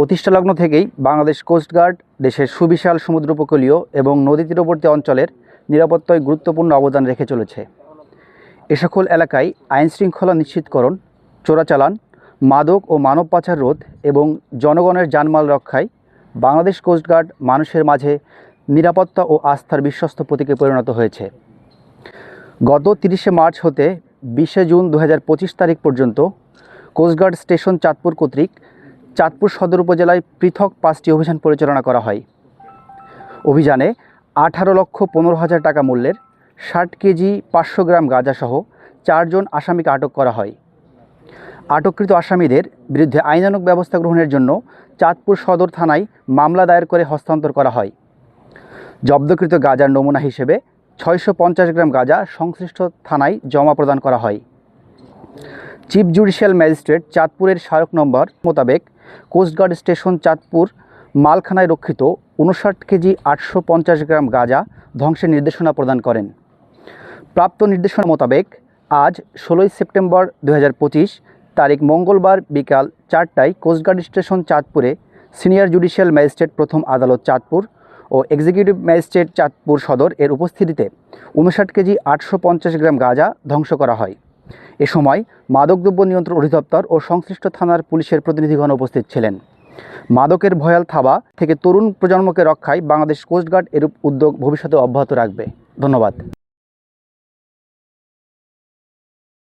প্রতিষ্ঠালগ্ন থেকেই বাংলাদেশ কোস্টগার্ড দেশের সুবিশাল সমুদ্র উপকূলীয় এবং নদী তীরবর্তী অঞ্চলের নিরাপত্তায় গুরুত্বপূর্ণ অবদান রেখে চলেছে। এ সকল এলাকায় আইনশৃঙ্খলা নিশ্চিতকরণ, চোরাচালান, মাদক ও মানব পাচার রোধ এবং জনগণের জানমাল রক্ষায় বাংলাদেশ কোস্টগার্ড মানুষের মাঝে নিরাপত্তা ও আস্থার বিশ্বস্ত প্রতীকে পরিণত হয়েছে। গত তিরিশে মার্চ হতে বিশে জুন দু হাজার পঁচিশ তারিখ পর্যন্ত কোস্টগার্ড স্টেশন চাঁদপুর কর্তৃক চাঁদপুর সদর উপজেলায় পৃথক পাঁচটি অভিযান পরিচালনা করা হয়। অভিযানে আঠারো লক্ষ পনেরো হাজার টাকা মূল্যের ষাট কেজি পাঁচশো গ্রাম গাঁজাসহ চারজন আসামিকে আটক করা হয়। আটককৃত আসামিদের বিরুদ্ধে আইনানুগ ব্যবস্থা গ্রহণের জন্য চাঁদপুর সদর থানায় মামলা দায়ের করে হস্তান্তর করা হয়। জব্দকৃত গাঁজার নমুনা হিসেবে ছয়শো পঞ্চাশ গ্রাম গাঁজা সংশ্লিষ্ট থানায় জমা প্রদান করা হয়। চিফ জুডিশিয়াল ম্যাজিস্ট্রেট চাঁদপুরের স্মারক নম্বর মোতাবেক কোস্টগার্ড স্টেশন চাঁদপুর, মালখানায় রক্ষিত উনষাট কেজি আটশো পঞ্চাশ গ্রাম গাঁজা ধ্বংসের নির্দেশনা প্রদান করেন। প্রাপ্ত নির্দেশনা মোতাবেক আজ ষোলোই সেপ্টেম্বর দু হাজার পঁচিশ তারিখ মঙ্গলবার বিকাল চারটায় কোস্টগার্ড স্টেশন চাঁদপুরে সিনিয়র জুডিশিয়াল ম্যাজিস্ট্রেট প্রথম আদালত চাঁদপুর ও এক্সিকিউটিভ ম্যাজিস্ট্রেট চাঁদপুর সদর এর উপস্থিতিতে উনষাট কেজি আটশো পঞ্চাশ গ্রাম গাঁজা ধ্বংস করা হয়। এ সময় মাদকদ্রব্য নিয়ন্ত্রণ অধিদপ্তর ও সংশ্লিষ্ট থানার পুলিশের প্রতিনিধিগণ উপস্থিত ছিলেন। মাদকের ভয়াল থাবা থেকে তরুণ প্রজন্মকে রক্ষায় বাংলাদেশ কোস্টগার্ড এরূপ উদ্যোগ ভবিষ্যতে অব্যাহত রাখবে। ধন্যবাদ।